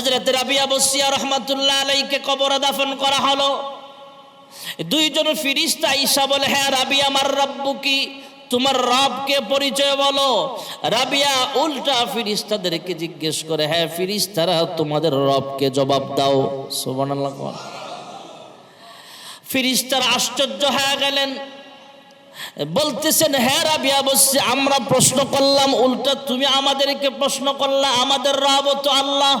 হজরত রাবিয়া বসিয়া রহমাতুল্লাহ আলাইকে কবর দাফন করা হলো। দুইজন ফিরিস্তা ঈশা বলে হ্যাঁ রাবিয়া, আমার রব্বু কি? তোমার রবকে পরিচয় বলো? রাবিয়া উল্টা ফিরিস্তাদেরকে জিজ্ঞেস করে হ্যাঁ ফিরিস্তারা তোমাদের রবকে জবাব দাও। সুবহানাল্লাহ ফিরিস্তার আশ্চর্য হয়ে গেলেন। বলতেছেন হ্যাঁ রাবিয়া বলছে আমরা প্রশ্ন করলাম, উল্টা তুমি আমাদেরকে প্রশ্ন করলা, আমাদের রব তো আল্লাহ।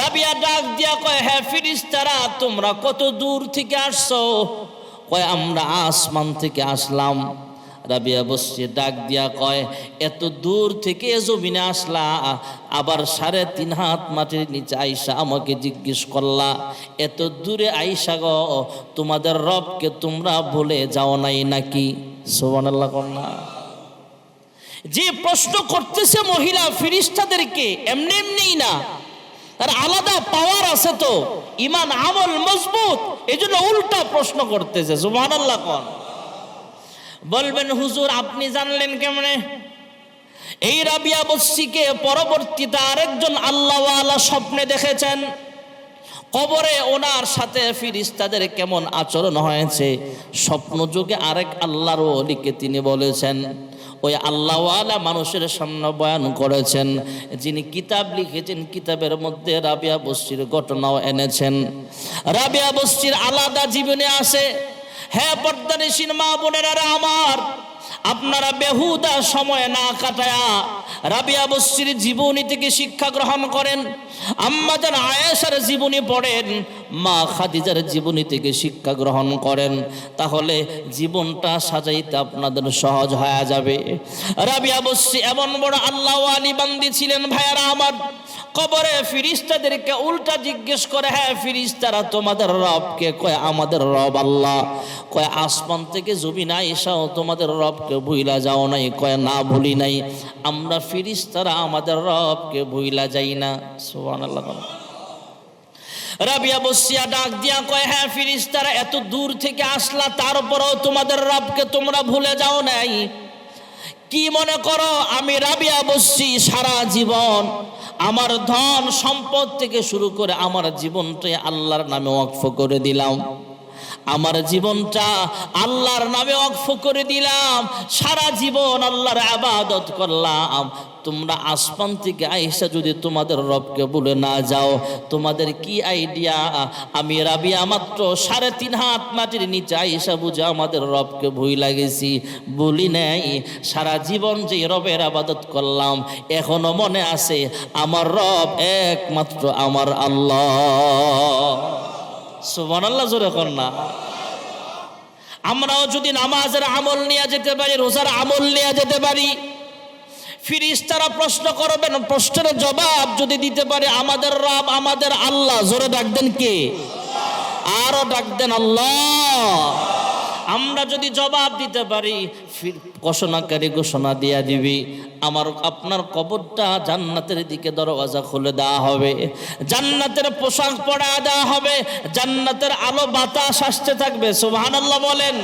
রাবিয়া ডাক দিয়া কয় হ্যাঁ ফিরিস্তারা, তোমরা কত দূর থেকে আসছো? কয়, আমরা আসমান থেকে আসলাম। রাবিয়া বসছে, ডাক দিয়া কয়, এত দূর থেকে জমিনে আসলা, আবার সাড়ে তিন হাত মাটির নিচে আইসা আমাকে জিজ্ঞেস করলা। এত দূরে আইসা গ, তোমাদের রবকে তোমরা ভুলে যাও নাই নাকি? সোবানাল্লাহ কন্যা যে প্রশ্ন করতেছে মহিলা ফিরিস্তাদেরকে, এমনি এমনিই না। তার আলাদা পাওয়ার আছে তো। ইমান, আমল, মজবুত। এই জন্য উল্টা প্রশ্ন করতেছে সুবহান আল্লাহ কন? বলবেন, হুজুর, আপনি জানলেন কেমনে? এই রাবিয়া বস্সিকে পরবর্তীতে আরেকজন আল্লাহওয়ালা স্বপ্নে দেখেছেন। কবরে ওনার সাথে ফিরিস্তাদের কেমন আচরণ হয়েছে? স্বপ্ন যুগে আরেক আল্লাহর ওলিকে তিনি বলেছেন, ওই আল্লাহওয়ালা মানুষের সামনে বয়ান করেছেন, যিনি কিতাব লিখেছেন, কিতাবের মধ্যে রাবিয়া বস্তির ঘটনাও এনেছেন। রাবিয়া বস্তির আলাদা জীবনে আছে হ্যাঁ পর্দানিসীন মা বোনেরা আমার, আপনারা বেহুদা সময় না কাটায়া রাবিয়া বস্তির জীবনী থেকে শিক্ষা গ্রহণ করেন। আম্মাজান আয়েশার জীবনী পড়েন, মা খাদিজার জীবনী থেকে শিক্ষা গ্রহণ করেন, তাহলে জীবনটা সাজাইতে আপনাদের সহজ হয়ে যাবে। রাবিয়া বস্তি এমন বড় আল্লাহ আলী বান্দি ছিলেন ভাইয়ারা আমার। কবরে ফিরিস্তাদেরকে উল্টা জিজ্ঞেস করে হ্যাঁ ফিরিস্তারা তোমাদের রবকে কয়, আমাদের রব আল্লাহ? কয়, আসমান থেকে জমিন এসাও তোমাদের রবকে ভুইলা যাও নাই। কয়, না, ভুলি নাই। আমরা ফিরিস্তারা আমাদের রবকে ভুইলা যাই না। রাবিয়া বসিয়া ডাক দিয়া কয় হ্যাঁ ফিরিস্তারা এত দূর থেকে আসলা, তারপরেও তোমাদের রবকে তোমরা ভুলে যাও নাই। কি মনে করো, আমি রাবিয়া বসছি সারা জীবন আমার ধন সম্পদ থেকে শুরু করে আমার জীবনটাই আল্লাহর নামে ওয়াকফ করে দিলাম। আমার জীবনটা আল্লাহর নামে অক্ষ করে দিলাম। সারা জীবন আল্লাহর আবাদত করলাম। তোমরা আসমান থেকে আইসা যদি তোমাদের রবকে বলে না যাও, তোমাদের কি আইডিয়া আমি রাবিয়া মাত্র সাড়ে তিন হাত মাটির নিচে আইসা বুঝে আমাদের রবকে ভুই লাগেছি বলি নাই, সারা জীবন যে রবের আবাদত করলাম, এখনও মনে আছে, আমার রব একমাত্র আমার আল্লাহ। সুবান আল্লাহ জোরে কর না। আমরাও যদি নামাজের আমল নিয়ে যেতে পারি, রোজার আমল নিয়ে যেতে পারি ফিরিস্তারা প্রশ্ন করবেন, প্রশ্নের জবাব যদি দিতে পারে, আমাদের রব, আমাদের আল্লাহ, জোরে ডাকবেন কে? আরও ডাকবেন আল্লাহ। আমরা যদি জবাব দিতে পারি ঘোষণাকারী ঘোষণা দিয়া দিবি, আমার, আপনার কবরটা জান্নাতের দিকে দরওয়াজা খুলে দেওয়া হবে, জান্নাতের পোশাক পরা দেওয়া হবে, জান্নাতের আলো বাতাস আসতে থাকবে, সুবহানাল্লাহ বলেন।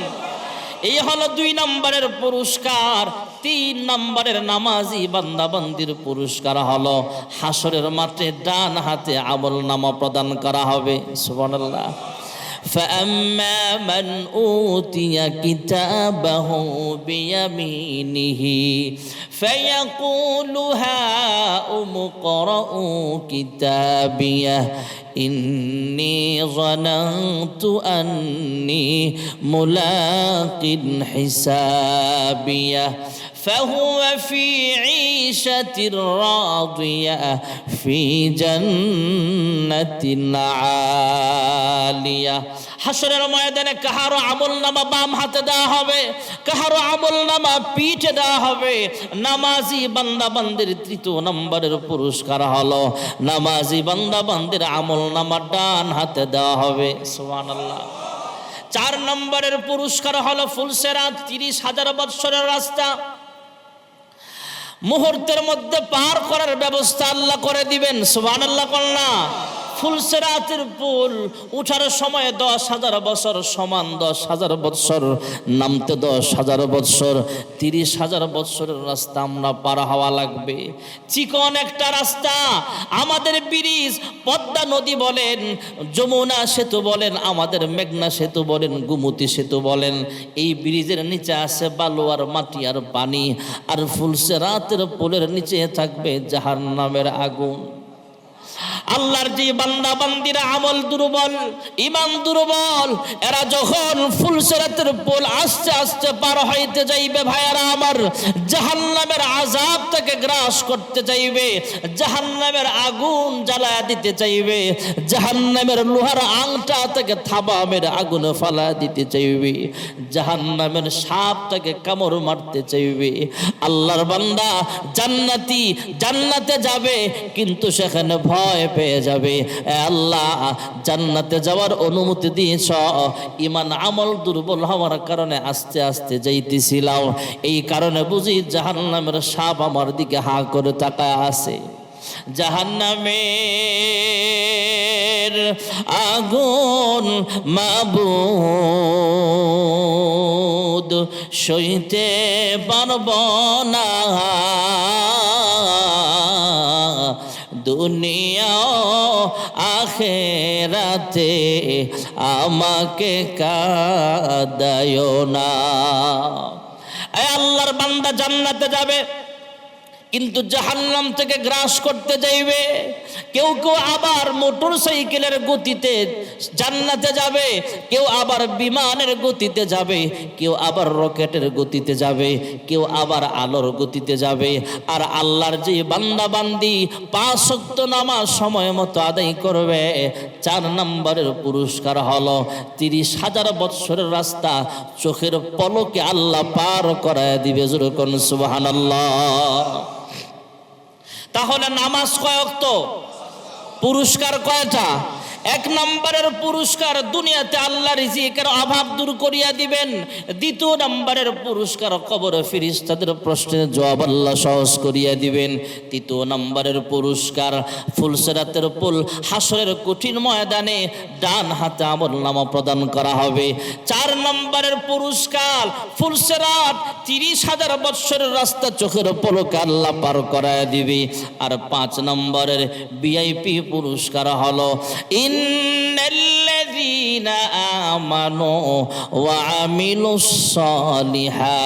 এই হলো দুই নম্বরের পুরস্কার। তিন নম্বরের নামাজি বান্দাবান্দির পুরস্কার হলো হাসরের মাঠে ডান হাতে আমল নামা প্রদান করা হবে সুবহানাল্লাহ فأما من أوتي كتابه بيمينه فيقول هاؤم اقرءوا كتابيه إني ظننت أني ملاق حسابيه فهو في عيشة راضية في جنة عالية হাসরের ময়দানে কাহারো আমল নামা বাম হাতে দেওয়া হবে কাহারো আমল নামা পিঠে দেওয়া হবে নামাজি বান্দা বান্দির তৃতীয় নম্বরের পুরস্কার হলো নামাজি বান্দা বান্দির আমল নামা ডান হাতে দেওয়া হবে সুবহানাল্লাহ চার নম্বরের পুরস্কার হলো ফুলসেরাত তিরিশ হাজার বৎসরের রাস্তা মুহূর্তের মধ্যে পার করার ব্যবস্থা আল্লাহ করে দিবেন। সুবান আল্লাহ কন্যা ফুলসেরাতের পুল উঠার সময় দশ হাজার বছর সমান দশ হাজার বছর নামতে দশ হাজার বছর তিরিশ হাজার বছরের রাস্তা আমরা পার হওয়া লাগবে। চিকন একটা রাস্তা, আমাদের ব্রিজ, পদ্মা নদী বলেন, যমুনা সেতু বলেন, আমাদের মেঘনা সেতু বলেন, গুমতি সেতু বলেন, এই ব্রিজের নিচে আছে বালু আর মাটি আর পানি, আর ফুলসে রাতের পুলের নিচে থাকবে জাহার নামের আগুন। আল্লাহর যে বান্দা বান্দিরা আমল দুর্বল ইমান দুর্বল, এরা যখন ফুলসেরাতের পোল আস্তে আস্তে পার হইতে যাইবে ভাইয়ারা আমার, জাহান্নামের আজাব থেকে গ্রাস করতে চাইবে জাহান্নামের আগুন জ্বালায়া দিতে চাইবে, জাহান্নামের লোহার আংটা থেকে থাবামের আগুন ফালা দিতে চাইবে, জাহান্নামের সাপ থেকে কামড় মারতে চাইবে। আল্লাহর বান্দা জান্নাতি জান্নাতে যাবে, কিন্তু সেখানে ভয় পেয়ে যাবে। আল্লাহ জান্নাতে যাওয়ার অনুমতি দিয়েছ। ইমান আমল দুর্বল হওয়ার কারণে আস্তে আস্তে যাইতেছিলাম। এই কারণে বুঝি জাহান্নামের সাপ আমার দিকে হা করে তাকায় আছে। জাহান্নামের আগুন মাবুদ সইতে পারব না। দুনিয়া আখেরাতে আমাকে কাদায় না। আল্লাহর বান্দা জান্নাতে যাবে। কিন্তু জাহান্নাম থেকে গ্রাস করতে যাইবে। কেউ কেউ আবার মোটর সাইকেলের গতিতে জান্নাতে যাবে, কেউ আবার বিমানের গতিতে যাবে, কেউ আবার রকেটের গতিতে যাবে, কেউ আবার আলোর গতিতে যাবে। আর আল্লাহর যে বান্দা বান্দি পাঁচ শক্ত নামাজ সময় মতো আদায় করবে, চার নম্বরের পুরস্কার হলো তিরিশ হাজার বৎসরের রাস্তা, চোখের পলকে আল্লাহ পার করায় দিবে। যেরকম সুবাহান তাহলে নামাজ কয়ক্ত পুরস্কার কয়টা? এক নম্বরের পুরস্কার দুনিয়াতে আল্লাহ রিজিকের অভাব দূর করিয়া দিবেন। দ্বিতীয় নম্বরের পুরস্কার কবর ফিরিস্তাদের প্রশ্নের জবাব আল্লাহ সহজ করিয়া দিবেন। তৃতীয় নম্বরের পুরস্কার ফুলসেরাতের পুল হাসরের কঠিন ময়দানে ডান হাতে আমল নামা প্রদান করা হবে। চার নম্বরের পুরস্কার ফুলসেরাত তিরিশ হাজার বৎসরের রাস্তা চোখের পলকে আল্লাহ পার করায় দিবে। আর পাঁচ নম্বরের ভিআইপি পুরস্কার হলো إن الذين آمنوا وعملوا الصالحات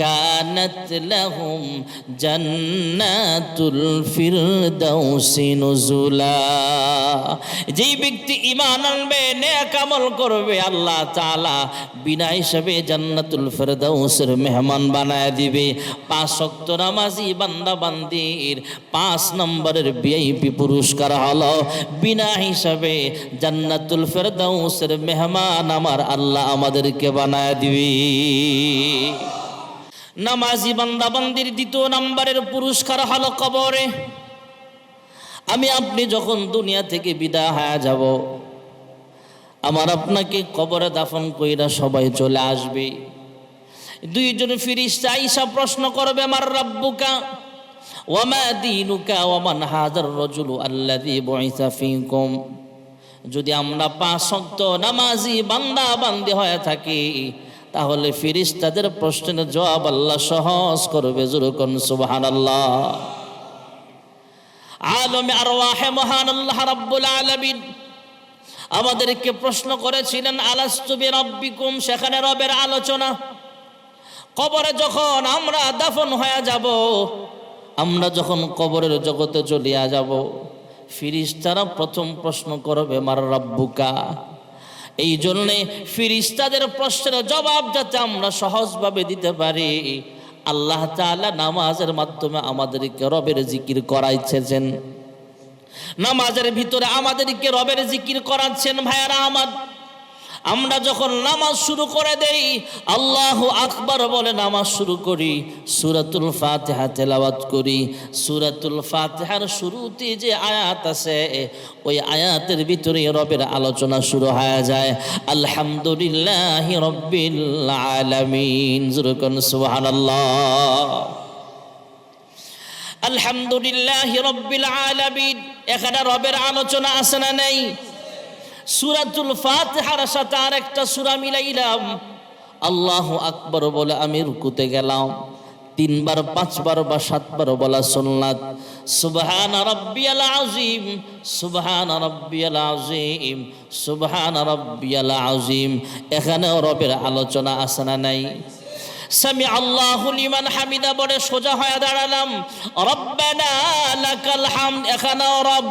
কানাত লাহুম জান্নাতুল ফিরদাউসি নুজুলা। যেই ব্যক্তি ঈমান আনবে, নেক আমল করবে, আল্লাহ তাআলা বিনা হিসাবে জান্নাতুল ফিরদাউসের মেহমান বানায় দিবে। পাঁচ ওয়াক্ত নামাজি বান্দা বান্দির পাঁচ নম্বরের ভিআইপি পুরস্কার হলো বিনা হিসাবে জান্নাতুল ফেরদাউসের মেহমান আমার আল্লাহ আমাদেরকে বানায় দিবি। নামাজি বান্দাবান্দির দ্বিতীয় নম্বরের পুরস্কার হলো কবরে। আমি আপনি যখন দুনিয়া থেকে বিদায় হয়ে যাব, আমার আপনাকে কবরে দাফন কইরা সবাই চলে আসবে। দুইজন ফিরিস্তা আইসা প্রশ্ন করবে, আমার রাব্বুকা, ওয়ামা দিনুকা ওয়ামান হাজার রজুলু আল্লাযী বুইসা ফীকুম? যদি আমরা পাঁচ নামাজি বান্দা বান্দি হয়ে থাকি তাহলে ফিরিস্তাদের প্রশ্নের জবাব আল্লাহ সহজ করবে যেরকম সুবহানাল্লাহ। আলমে আরওয়াহে মহান আল্লাহ রাব্বুল আলামিন আমাদেরকে প্রশ্ন করেছিলেন আলাস্তুবি রব্বিকুম সেখানে রবের আলোচনা। কবরে যখন আমরা দাফন হয়ে যাব, আমরা যখন কবরের জগতে চলিয়া যাব, ফিরিস্তারা প্রথম প্রশ্ন করবে, মার রব্বুকা? এই জন্যে ফিরিস্তাদের প্রশ্নের জবাব যাতে আমরা সহজভাবে দিতে পারি। আল্লাহ তালা নামাজের মাধ্যমে আমাদেরকে রবের জিকির করাইছেন। নামাজের ভিতরে আমাদেরকে রবের জিকির করাচ্ছেন ভাইয়ারা আমার। আমরা যখন নামাজ শুরু করে দেই, আল্লাহ আকবার বলে নামাজ শুরু করি, সুরাতুল ফাতিহা তেলাওয়াত করি। সুরাতুল ফাতেহার শুরুতে যে আয়াত আছে, ওই আয়াতের ভিতরে রবের আলোচনা শুরু হয়ে যায়, আলহামদুলিল্লাহ রব্বিল আলামিন। যেরকম সুবহানাল্লাহ। আলহামদুলিল্লাহ রব্বিল আলামিন। এখানে রবের আলোচনা আছে না নেই? সুরাতুল ফাতিহার সাথে আরেকটা সূরা মিলাইলাম। আল্লাহ আকবর বলে আমি রুকুতে গেলাম। তিনবার, পাঁচবার বা সাতবার বলা সুন্নাত। সুবহান রাব্বিয়াল আযীম, সুবহান রাব্বিয়াল আযীম, সুবহান রাব্বিয়াল আযীম। এখানেও রবের আলোচনা আছে না নাই? সামি আল্লাহ লিমান হামিদা বলে সোজা হয়ে দাঁড়ালাম। রব্বানা লাকাল হামদ রব,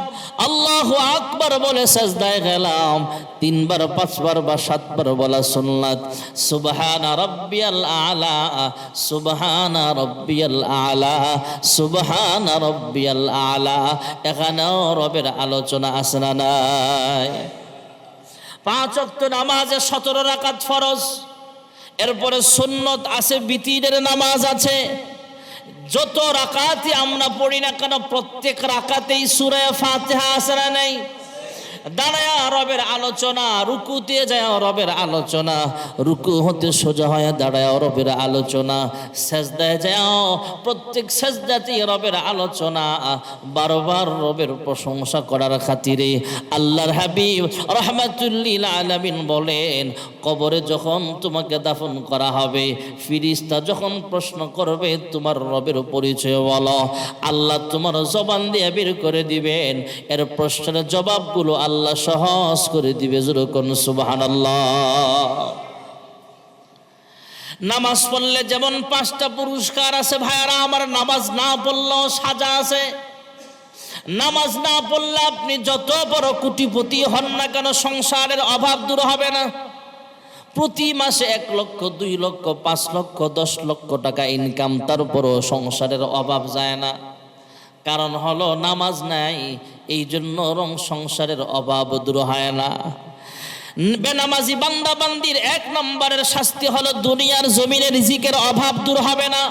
আল্লাহু আকবার বলে সাজদায় গেলাম। তিনবার, পাঁচবার বা সাতবার বলা সুন্নাত। সুবহান রাব্বিয়াল আলা, সুবহান রাব্বিয়াল আলা, সুবহান রাব্বিয়াল আলা। এখানেও রবের আলোচনা আছে না নাই? পাঁচ ওয়াক্ত নামাজে সতেরো রাকাত ফরজ। এরপরে সুন্নত আছে বিতিরের নামাজ আছে। যত রাকাতে আমরা পড়ি না কেন, প্রত্যেক রাকাতেই সুরে ফাতেহা না নেই? দাঁড়ায় রবের আলোচনা রুকুতে যায় রবের আলোচনা, রুকু হতে সোজা হয় দাঁড়ায় রবের আলোচনা। সেজদায় যায় প্রত্যেক সেজদাতেই রবের আলোচনা। বারবার রবের প্রশংসা করার খাতিরে আল্লাহর হাবিব রহমাতুল্লিল আলামিন বলেন, কবরে যখন তোমাকে দাফন করা হবে, ফিরিস্তা যখন প্রশ্ন করবে, তোমার রবের পরিচয় বলো। আল্লাহ তোমার জবান দিয়ে বের করে দিবেন। এর প্রশ্নের জবাবগুলো আল্লাহ সহজ করে দিবে যেরকম সুবাহান আল্লাহ নামাজ পড়লে যেমন পাঁচটা পুরস্কার আছে, ভাইয়ারা, আমার নামাজ না পড়লেও সাজা আছে। নামাজ না পড়লে আপনি যত বড় কুটিপতি হন না কেন, সংসারের অভাব দূর হবে না। প্রতি মাসে এক লক্ষ, দুই লক্ষ, পাঁচ লক্ষ, দশ লক্ষ টাকা ইনকাম তারপরও সংসারের অভাব যায় না। কারণ হলো, নামাজ নাই এই জন্য রং সংসারের অভাব দূর হয় না। বেনামাজি বান্দা বান্দির এক নম্বরের শাস্তি হলো দুনিয়ার জমিনের রিজিকের অভাব দূর হবে না।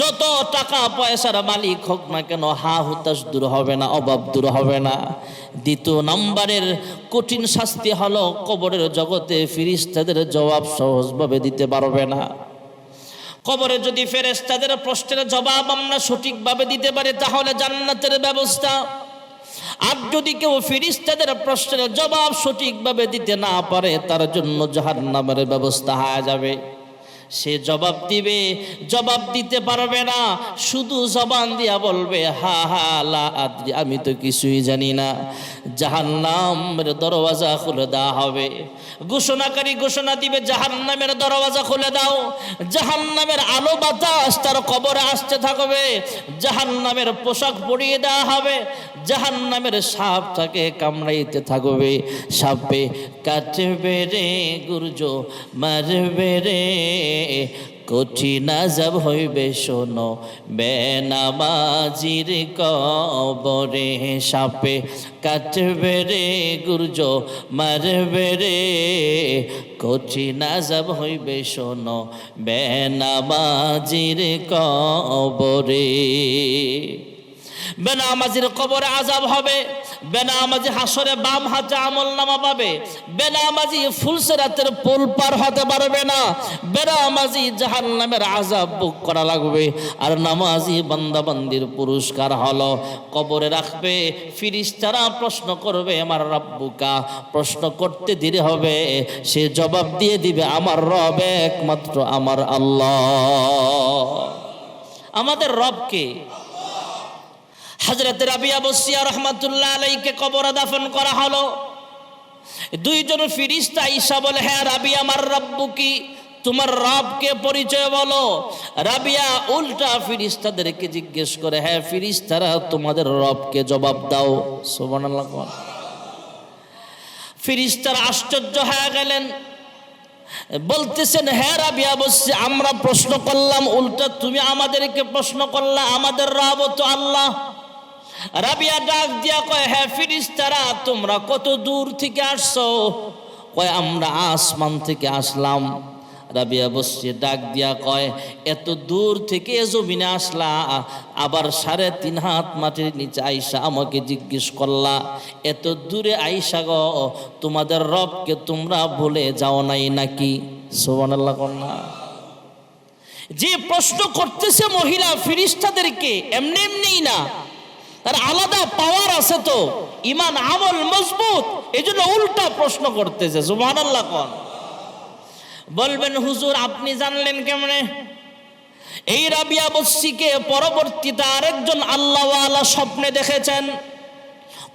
যত টাকা পয়সার মালিক হোক না কেন, হা হুতাশ দূর হবে না, অভাব দূর হবে না। দ্বিতীয় নম্বরের কঠিন শাস্তি হলো কবরের জগতে ফিরিস্তাদের জবাব সহজভাবে দিতে পারবে না। কবরে যদি ফেরেস্তাদের প্রশ্নের জবাব আমরা সঠিকভাবে দিতে পারি, তাহলে জান্নাতের ব্যবস্থা আর যদি কেউ ফিরিস্তাদের প্রশ্নের জবাব সঠিকভাবে দিতে না পারে, তার জন্য জাহার নামের ব্যবস্থা হয়ে যাবে। সে জবাব দিবে, জবাব দিতে পারবে না, শুধু জবান দিয়া বলবে, হা হা, লা আদ্রি, আমি তো কিছুই জানি না। জাহান্নামের দরওয়াজা খুলে দেওয়া হবে। ঘোষণাকারী ঘোষণা দিবে, জাহান্নামের দরওয়াজা খুলে দাও। জাহান্নামের আলো বাতাস তার কবরে আসতে থাকবে। জাহান্নামের পোশাক পরিয়ে দেওয়া হবে। জাহান্নামের সাপ তাকে কামড়াইতে থাকবে। সাপে কাটবে রে, গুর্জ মারবে রে। কঠিন আজাব হইবে, শোনো। বেনামাজির কবরে সাপে কাটবে রে গুর্জ, মারবে রে। কঠিন আজাব হইবে, শোনো। বেনামাজির কবরে বেনামাজির কবরে আজাব হবে, বেনামাজি হাসরে বাম হাতে আমল নামা পাবে, বেনামাজি ফুলসেরাতের পোল পার হতে পারবে না, বেনামাজি জাহান নামের আজাব বুক করা লাগবে। আর নামাজি বান্দাবান্দির পুরস্কার হলো, কবরে রাখবে, ফিরিস্তারা প্রশ্ন করবে, আমার রব্বুকা। প্রশ্ন করতে দেরি হবে, সে জবাব দিয়ে দিবে, আমার রব একমাত্র আমার আল্লাহ। আমাদের রবকে হজরত রাবিয়া বসিয়া রহমতুল্লাহ আলাইকে কবরে দাফন করা হলো। দুইজন ফিরিস্তা ঈশা বলে হ্যাঁ রাবিয়া, আমার রব্বু কি? তোমার রবকে পরিচয় বলো। রাবিয়া উল্টা ফিরিস্তাদেরকে জিজ্ঞেস করে হ্যাঁ ফিরিস্তারা তোমাদের রবকে জবাব দাও। সুবহানাল্লাহ ফিরিস্তার আশ্চর্য হয়ে গেলেন। বলতেছেন হ্যাঁ রাবিয়া বসছে, আমরা প্রশ্ন করলাম, উল্টা তুমি আমাদেরকে প্রশ্ন করলা, আমাদের রব তো আল্লাহ। রাবিয়া ডাক দিয়া কয় হ্যাঁ ফিরিস্তারা, তোমরা কত দূর থেকে আসছো? কয়, আমরা আসমান থেকে আসলাম। রাবিয়া বসছে ডাক দিয়া কয়, এত দূর থেকে জমিনে আসলা, আবার সাড়ে তিন হাত মাটির নিচে আইসা আমাকে জিজ্ঞেস করলা। এত দূরে আইসা গ, তোমাদের রবকে তোমরা ভুলে যাও নাই নাকি? সোবান আল্লাহ কন্যা যে প্রশ্ন করতেছে মহিলা ফিরিস্তাদেরকে, এমনি এমনিই না। তার আলাদা পাওয়ার আছে তো। ইমান আমল মজবুত। এই জন্য উল্টা প্রশ্ন করতেছে, সুবহানাল্লাহ কন? বলবেন, হুজুর, আপনি জানলেন কেমনে? এই রাবিয়া বস্সিকে পরবর্তীতে আরেকজন আল্লাহওয়ালা স্বপ্নে দেখেছেন।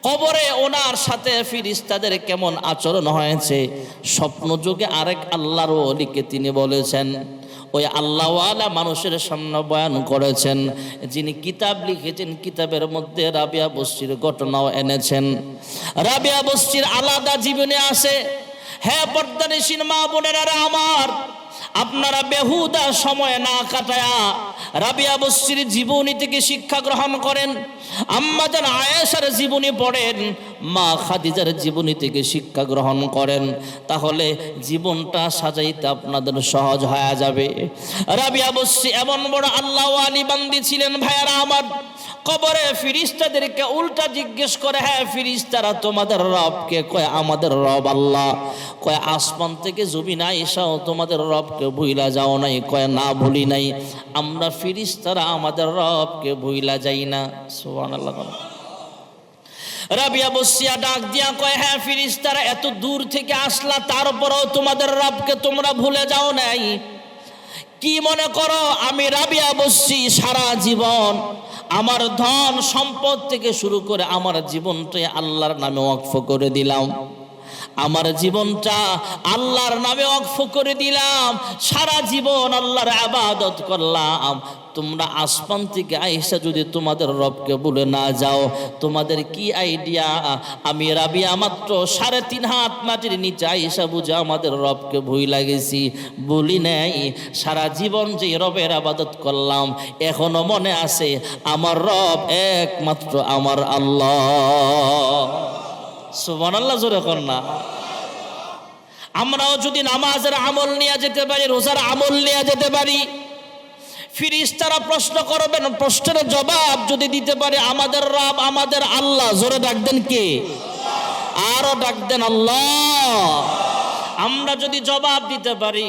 কবরে ওনার সাথে ফিরিস্তাদের কেমন আচরণ হয়েছে? স্বপ্ন যুগে আরেক আল্লাহর অলিকে তিনি বলেছেন ওই আল্লাহওয়ালা মানুষের সামনে বয়ান করেছেন, যিনি কিতাব লিখেছেন, কিতাবের মধ্যে রাবিয়া বস্তির ঘটনাও এনেছেন। রাবিয়া বস্তির আলাদা জীবনে আসে হ্যাঁ পর্দানিসীন মা বোনেরা আমার, আপনারা বেহুদা সময় না কাটায়া রাবিয়া বস্তির জীবনী থেকে শিক্ষা গ্রহণ করেন। আম্মা যান আয়েশার জীবনী পড়েন মা খাদিজার জীবনী থেকে শিক্ষা গ্রহণ করেন, তাহলে জীবনটা সাজাইতে আপনাদের সহজ হয়ে যাবে। রাবিয়া বস্তি এমন বড় আল্লাহ আলী বান্দি ছিলেন ভাইয়ারা আমার। কবরে ফিরিস্তাদেরকে উল্টা জিজ্ঞেস করে হ্যাঁ ফিরিস্তারা তোমাদের রবকে কয়, আমাদের রব আল্লাহ। কয়, আসমান থেকে জমি না এসাও তোমাদের রবকে ভুইলা যাও নাই। কয়, না, ভুলি নাই। আমরা ফিরিস্তারা আমাদের রবকে ভুইলা যাই না। সুবহানাল্লাহ। বলো। রাবিয়া বসিয়া ডাক দিয়া কয় হ্যাঁ ফিরিস্তারা এত দূর থেকে আসলা, তারপরেও তোমাদের রবকে তোমরা ভুলে যাও নাই। কি মনে করো, আমি রাবিয়া বসছি সারা জীবন। আমার ধন সম্পদ থেকে শুরু করে আমার জীবনটাই আল্লাহর নামে ওয়াকফ করে দিলাম। আমার জীবনটা আল্লাহর নামে অক্ষ করে দিলাম। সারা জীবন আল্লাহর আবাদত করলাম। তোমরা আসমান থেকে আইসা যদি তোমাদের রবকে বলে না যাও, তোমাদের কি আইডিয়া? আমি রাবিয়া মাত্র সাড়ে তিন হাত মাটির নিচে আইসা বুঝে আমাদের রবকে ভুই লাগেছি বলি নাই, সারা জীবন যে রবের আবাদত করলাম, এখনও মনে আছে, আমার রব একমাত্র আমার আল্লাহ। সুবান আল্লাহ জোরে কর না। আমরাও যদি নামাজের আমল নিয়ে যেতে পারি, রোজার আমল নিয়ে যেতে পারি, ফিরিস্তারা প্রশ্ন করবেন, প্রশ্নের জবাব যদি দিতে পারে, আমাদের রব, আমাদের আল্লাহ, জোরে ডাকবেন কে? আরও ডাকদেন আল্লাহ। আমরা যদি জবাব দিতে পারি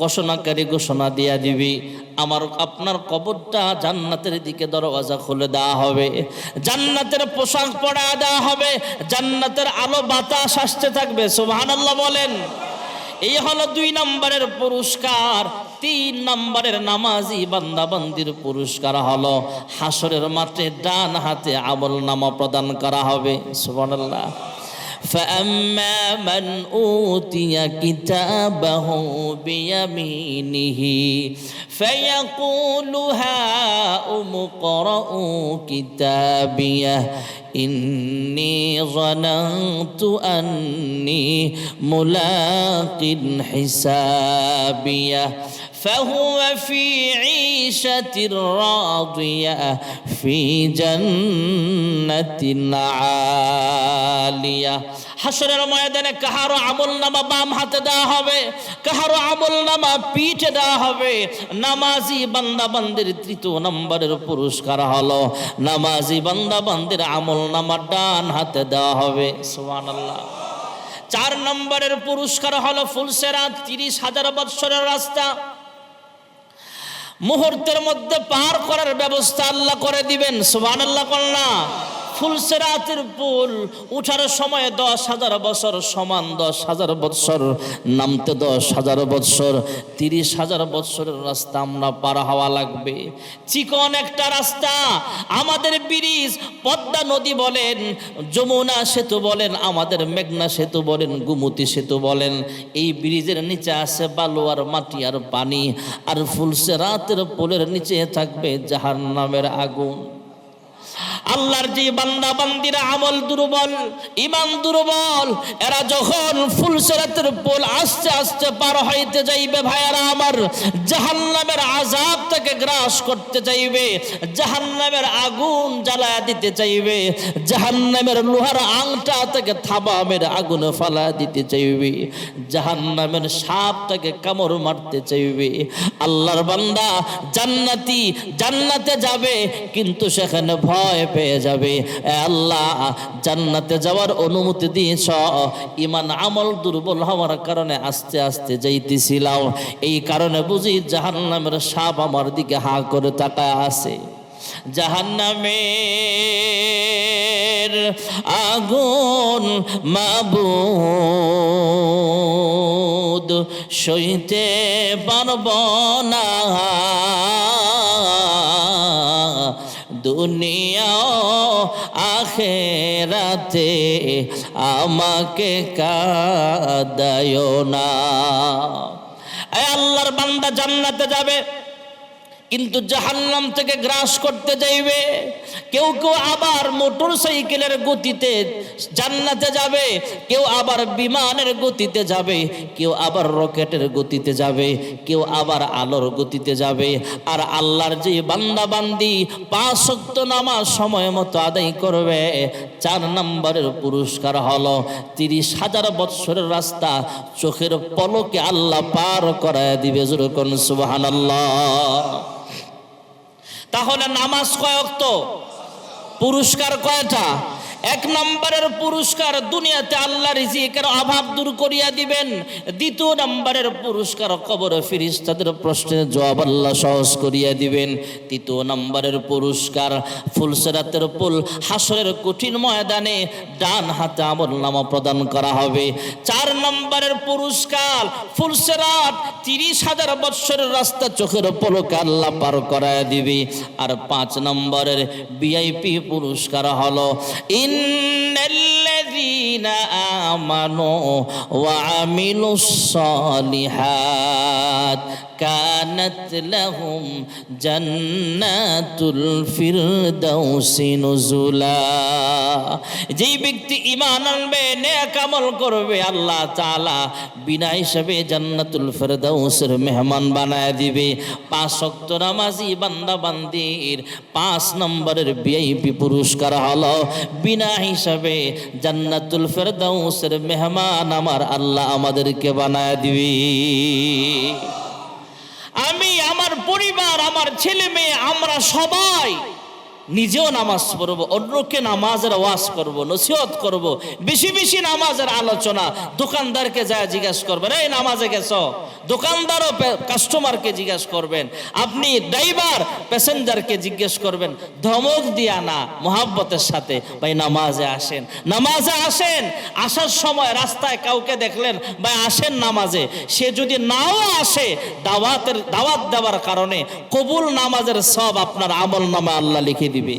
ঘোষণাকারী ঘোষণা দিয়া দিবি, আমার, আপনার কবরটা জান্নাতের দিকে দরওয়াজা খুলে দেওয়া হবে, জান্নাতের পোশাক পরা দেওয়া হবে, জান্নাতের আলো বাতাস আসতে থাকবে, সুবহানাল্লাহ বলেন। এই হলো দুই নম্বরের পুরস্কার, তিন নম্বরের নামাজি বান্দাবান্দির পুরস্কার হলো, হাসরের মাঠে ডান হাতে আমল নামা প্রদান করা হবে, সুবহানাল্লাহ। فأما من أوتي كتابه بيمينه فيقول هاؤم اقرءوا كتابيه إني ظننت أني ملاق حسابيه فهو في عيشة راضية في جنة عالية হাসরের ময়দানে কাহারো আমল নামা বাম হাতে দেওয়া হবে কাহারো আমল নামা পিঠে দেওয়া হবে নামাজি বান্দা বান্দির তৃতীয় নম্বরের পুরস্কার হলো নামাজি বান্দা বান্দির আমল নামা ডান হাতে দেওয়া হবে সুবহানাল্লাহ চার নম্বরের পুরস্কার হলো ফুলসেরা তিরিশ হাজার বৎসরের রাস্তা মুহূর্তের মধ্যে পার করার ব্যবস্থা আল্লাহ করে দিবেন। সুবান আল্লাহ কন্যা ফুলসেরাতের পুল উঠার সময় দশ হাজার বছর সমান দশ হাজার বৎসর, নামতে দশ হাজার বৎসর, তিরিশ হাজার বৎসরের রাস্তা আমরা পার হওয়া লাগবে। চিকন একটা রাস্তা, আমাদের ব্রিজ, পদ্মা নদী বলেন, যমুনা সেতু বলেন, আমাদের মেঘনা সেতু বলেন, গুমতি সেতু বলেন, এই ব্রিজের নিচে আছে বালু আর মাটি আর পানি, আর ফুলসে রাতের পোলের নিচে থাকবে জাহার নামের আগুন। আল্লাহর যে বান্দা বান্দিরা আমল দুর্বল ইমান দুর্বল, এরা যখন ফুল সেরাতের পোল আস্তে আস্তে পার হইতে যাইবে ভাইয়ারা আমার জাহান্নামের আজাব থেকে গ্রাস করতে চাইবে, জাহান্নামের আগুন জ্বালায় দিতে চাইবে, জাহান্নামের লোহার আংটা থেকে থাবামের আগুন ফালা দিতে চাইবে, জাহান্নামের সাপ থেকে কামড় মারতে চাইবে। আল্লাহর বান্দা জান্নাতি জান্নাতে যাবে, কিন্তু সেখানে ভয় পেয়ে যাবে। আল্লাহ, জান্নাতে যাওয়ার অনুমতি দিয়েছ ইমান আমল দুর্বল হওয়ার কারণে আস্তে আস্তে যাইতেছিলাম। এই কারণে বুঝি জাহান্নামের সাপ আমার দিকে হা করে তাকায় আছে। জাহান্নামের আগুন মাবুদ সইতে পারব না। দুনিয়া আখেরাতে আমাকে কাদায় না। আল্লাহর বান্দা জান্নাতে যাবে। কিন্তু জাহান্নাম থেকে গ্রাস করতে যাইবে। কেউ কেউ আবার মোটর সাইকেলের গতিতে জান্নাতে যাবে, কেউ আবার বিমানের গতিতে যাবে, কেউ আবার রকেটের গতিতে যাবে, কেউ আবার আলোর গতিতে যাবে। আর আল্লাহর যে বান্দা বান্দি পাঁচ শক্ত নামাজ সময় মতো আদায় করবে, চার নম্বরের পুরস্কার হলো তিরিশ হাজার বৎসরের রাস্তা, চোখের পলকে আল্লাহ পার করায় দিবে। যেরকম সুবাহান তাহলে নামাজ কয়ক্ত পুরস্কার কয়টা? এক নম্বরের পুরস্কার দুনিয়াতে আল্লাহ রিজিকের অভাব দূর করিয়া দিবেন। দ্বিতীয় নম্বরের পুরস্কার কবর ফিরিস্তাদের প্রশ্নের জবাব আল্লাহ সহজ করিয়া দিবেন। তৃতীয় নম্বরের পুরস্কার ফুলসেরাতের পুল হাসরের কঠিন ময়দানে ডান হাতে আমল নামা প্রদান করা হবে। চার নম্বরের পুরস্কার ফুলসেরাত তিরিশ হাজার বৎসরের রাস্তা চোখের পলকে আল্লাহ পার করায় দিবে। আর পাঁচ নম্বরের ভিআইপি পুরস্কার হলো إن الذين আমানু ওয়া আমিলুস সালিহাত কানাত লাহুম জান্নাতুল ফিরদাউসি নুজুলা যেই ব্যক্তি ঈমান আনবে, নেক আমল করবে, আল্লাহ তাআলা বিনা হিসাবে জান্নাতুল ফিরদাউসের মেহমান বানায় দিবে। পাঁচ ওয়াক্ত নামাজি বান্দা বান্দির পাঁচ নম্বরের ভিআইপি পুরস্কার হলো বিনা হিসাবে জান্নাতুল ফেরদাউসের মেহমান আমার আল্লাহ আমাদেরকে বানায় দিবি। আমি, আমার পরিবার, আমার ছেলে মেয়ে, আমরা সবাই নিজেও নামাজ পড়ব, অন্যকে নামাজের ওয়াজ করব, নসিহত করব, বেশি বেশি নামাজের আলোচনা, দোকানদারকে যা জিজ্ঞাসা করবেন, এই নামাজে গেছ? দোকানদারও কাস্টমারকে জিজ্ঞেস করবেন, আপনি ড্রাইভার প্যাসেঞ্জারকে জিজ্ঞেস করবেন, ধমক দিয়া না, মোহাব্বতের সাথে? ভাই, নামাজে আসেন। নামাজে আসেন? আসার সময় রাস্তায় কাউকে দেখলেন, ভাই, আসেন নামাজে। সে যদি নাও আসে, দাওয়াতের দাওয়াত দেওয়ার কারণে কবুল নামাজের সব আপনার আমল নামা আল্লাহ লিখে দিবে।